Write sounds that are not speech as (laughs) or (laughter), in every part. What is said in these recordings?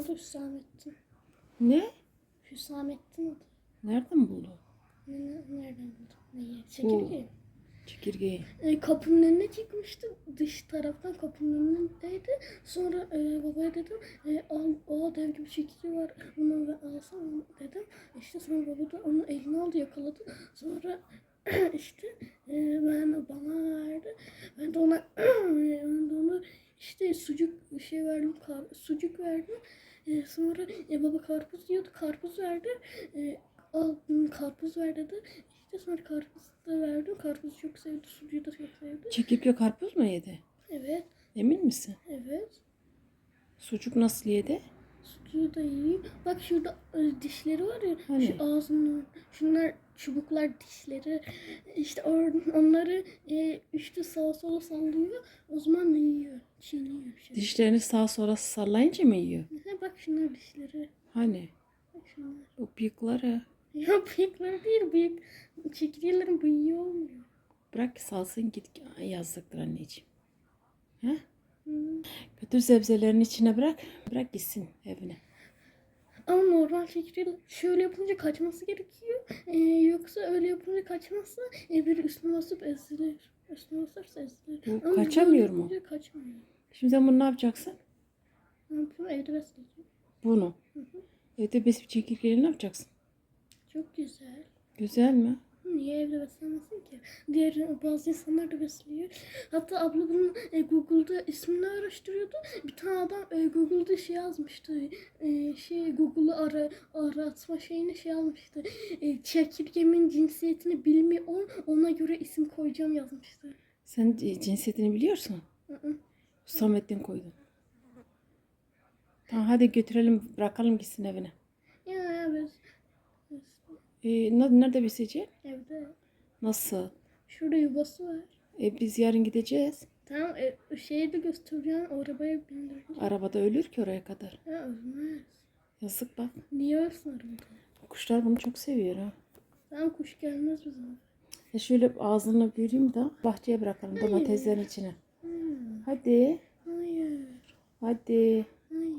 Adı Hüsamettin. Ne? Hüsamettin adı. Nereden buldun? Ne, ne- nereden buldum? Neyi? Çekirge. Çekirgeyi. E, kapının önüne çıkmıştı. Dış taraftan kapının önündeydi. Sonra e, babaya dedim e, al o dev gibi çekici var. Bunu ve alsam dedim. İşte sonra baba da onun elini aldı yakaladı. Sonra (clears throat) işte e, ben bana verdi. Ben de ona (clears throat) ben de ona işte sucuk bir şey verdim. Kar, sucuk verdim. E, sonra e, baba karpuz yiyordu. Karpuz verdi. E, al karpuz ver dedi. İşte sonra karpuz da verdim. Karpuzu çok sevdi. Sucuğu da çok sevdi. Çekirge karpuz mu yedi? Evet. Emin misin? Evet. Sucuk nasıl yedi? Sucuğu da iyi. Bak şurada dişleri var ya. Hani? Şu ağzının. Şunlar çubuklar dişleri. İşte or- onları e, üçlü sağa sola sallıyor. O zaman yiyor. Çiğniyor. Şey. Dişlerini sağa sola sallayınca mı yiyor? Ha, bak şunlar dişleri. Hani? Bak şunlar. O bıyıkları. Ya bıyıkları değil bıyık. Çekirgelerin bıyığı olmuyor. Bırak salsın git yazdıktır anneciğim. He? Götür sebzelerin içine bırak. Bırak gitsin evine. Ama normal şekilde şöyle yapınca kaçması gerekiyor. Ee, yoksa öyle yapınca kaçmazsa e, biri üstüne basıp ezilir. Üstüne basarsa ezilir. Bu Ama kaçamıyor mu? Kaçmıyor. Şimdi sen bunu ne yapacaksın? Ne yapayım? Evde besleyeceğim. Bunu. Hı hı. Evde besip çekirgeleri ne yapacaksın? Çok güzel. Güzel mi? Niye evde beslemesin ki? Diğer bazı insanlar da besliyor. Hatta abla bunun e, Google'da ismini araştırıyordu. Bir tane adam e, Google'da şey yazmıştı. E, şey Google'ı ara, aratma şeyini şey yazmıştı. E, çekirgemin cinsiyetini bilmiyor. Ona göre isim koyacağım yazmıştı. Sen e, cinsiyetini biliyorsun. Hı hı. Samettin koydun. Tamam hadi götürelim bırakalım gitsin evine. Ya bes, Ee, ne- nerede besleyeceksin? evde. Nasıl? Şurada yuvası var. E, biz yarın gideceğiz. Tamam e, şeyi de göstereceğim. Arabaya bindireceğim. Arabada ölür ki oraya kadar. Ya ölmez. Yazık bak. Niye ölsün arabada? Kuşlar bunu çok seviyor ha. Tamam kuş gelmez bize. E şöyle ağzını göreyim de bahçeye bırakalım domateslerin içine. Hmm. Hadi. Hayır. Hadi. Hayır.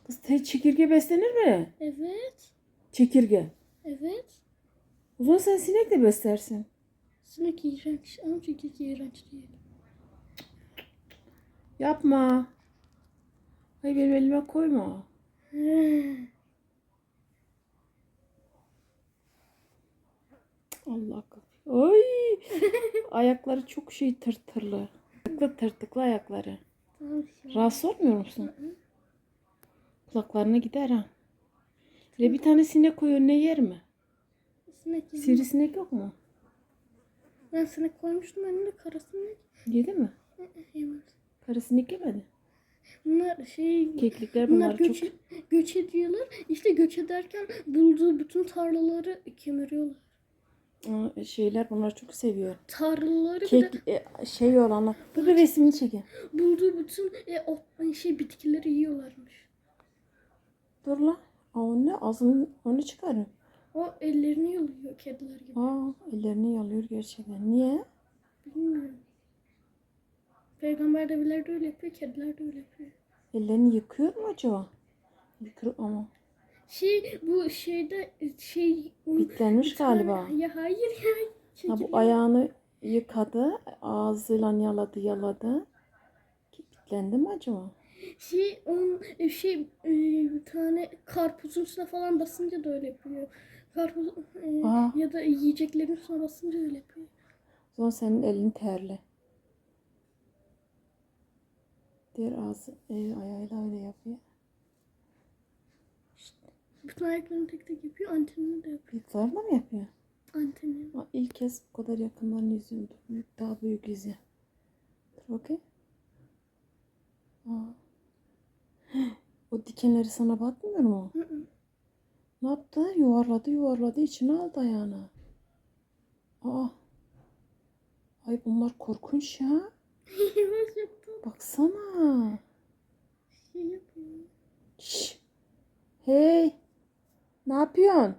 Kız te- çekirge beslenir mi? Evet. Çekirge. Evet. O zaman sen sinek de beslersin. Sinek iğrenç ama çekirge iğrenç değil. Yapma. Ay benim elime koyma. Allah kahretsin. Ay. (laughs) ayakları çok şey tırtırlı. Tırtıklı tırtıklı ayakları. Rahatsız olmuyor musun? Kulaklarına gider ha. Ve bir tane sinek koy önüne yer mi? Sinek yemez. Sivrisinek yok mu? Ben sinek koymuştum önüne kara sinek. Yedi mi? Yemez. Karı sinek yemedi. Bunlar şey Keklikler bunlar bunlar çok... göç, göç ediyorlar. İşte göç ederken bulduğu bütün tarlaları kemiriyorlar. Aa, şeyler bunlar çok seviyor. Tarlaları bir de Kek e, şey olanlar. Bu bir resmini çekin. bulduğu bütün e, o, şey bitkileri yiyorlarmış. Dur la. Aa, ne? Ağzını onu çıkarın. O ellerini yalıyor kediler gibi. Aa ellerini yalıyor gerçekten. Niye? Bilmiyorum. Peygamber de de öyle yapıyor, kediler de öyle yapıyor. Ellerini yıkıyor mu acaba? Yıkıyor ama. Şey bu şeyde şey Bitlenmiş galiba. Ya hayır ya. Ha, bu ayağını yıkadı. Ağzıyla yaladı yaladı. Bitlendi mi acaba? Şey onun e, şey e, bir tane karpuzun üstüne falan basınca da öyle yapıyor. Karpuz e, Aa. ya da yiyeceklerin üstüne basınca öyle yapıyor. O zaman senin elin terli. Diğer ağzı e, ayağıyla öyle yapıyor. Bütün ayaklarını tek tek yapıyor, antenini de yapıyor. Bıyıklarla mı yapıyor? Antenini. Aa, ilk kez bu kadar yakından. Dur, Büyük, daha büyük izle. Dur bakayım. Aa. (gasps) O dikenleri sana batmıyor mu? Hı hı. Ne yaptı? Yuvarladı yuvarladı içine aldı ayağını. Aa. Ay bunlar korkunç ya. (laughs) Baksana. Şey. Şş. Hey. Ne yapıyorsun?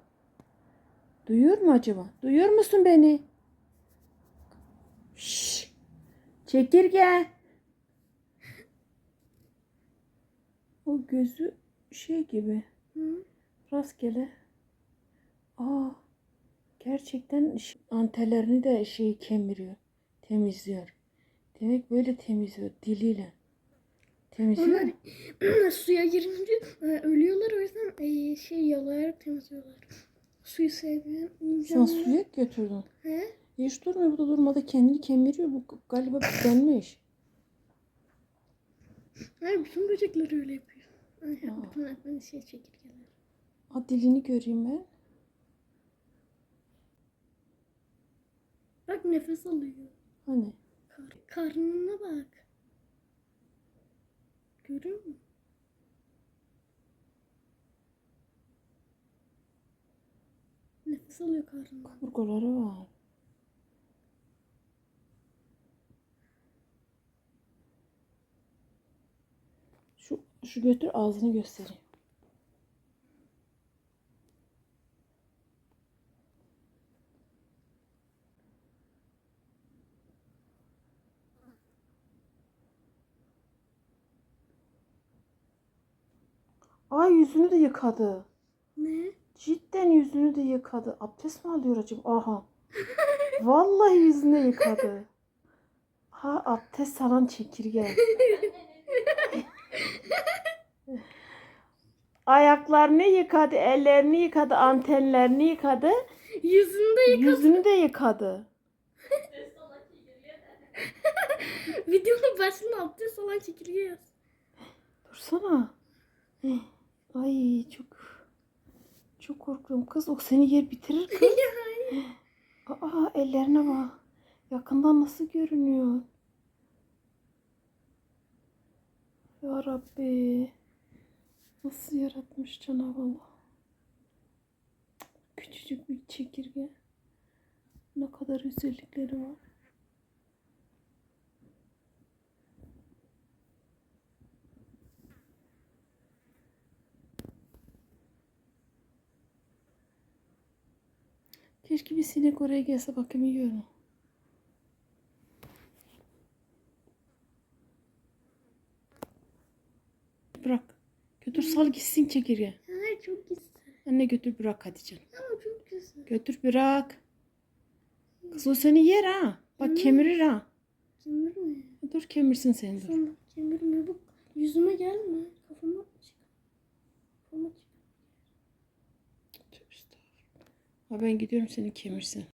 Duyuyor mu acaba? Duyuyor musun beni? Şş. Çekirge. O gözü şey gibi. Hı? Rastgele. Aa, gerçekten antenlerini de şey kemiriyor. Temizliyor. Demek böyle temizliyor diliyle. Temizliyor. Onlar (clears throat) suya girince e, ölüyorlar o yüzden e, şey yalayarak temizliyorlar. Suyu sevmeyen Sen suya götürdün. He? Hiç durmuyor burada durmadı kendini kemiriyor. Bu galiba pislenmiş. Hayır bütün böcekler öyle yapıyor. Aa. bütün bütün şey çekirgeler. Aa, dilini göreyim ben. Bak nefes alıyor. Hani? Kar karnına bak. Görüyor musun? Nefes alıyor karnına. Kaburgaları var. Şu, şu götür ağzını göstereyim. Ay yüzünü de yıkadı. Ne? Cidden yüzünü de yıkadı. Abdest mi alıyor acaba? Aha. Vallahi yüzünü yıkadı. (laughs) Ha abdest alan çekirge. (laughs) Ayaklarını yıkadı, ellerini yıkadı, antenlerini yıkadı, Yüzünde yıka. yüzünü de yıkadı. (laughs) Videonun başına abdest olan çekirge yaz. Dursana. Eh, Ay çok çok korkuyorum kız. O seni yer bitirir kız. (laughs) Aa ellerine bak. Yakından nasıl görünüyor? Ya Rabbi. Nasıl yaratmış Cenab-ı Allah. Küçücük bir çekirge. Ne kadar özellikleri var. Keşke bir sinek oraya gelse bakayım yiyor? Bırak. Götür sal gitsin çekirge. Ay çok güzel. Anne götür bırak hadi canım. Ama çok güzel. Götür bırak. Kız o seni yer ha. Bak Hı. kemirir ha. Kemirme. Dur kemirsin seni dur. Sonra kemirme. Bak yüzüme gelme. Kafama çık. Kafama çık. Ha ben gidiyorum seni kemirsin.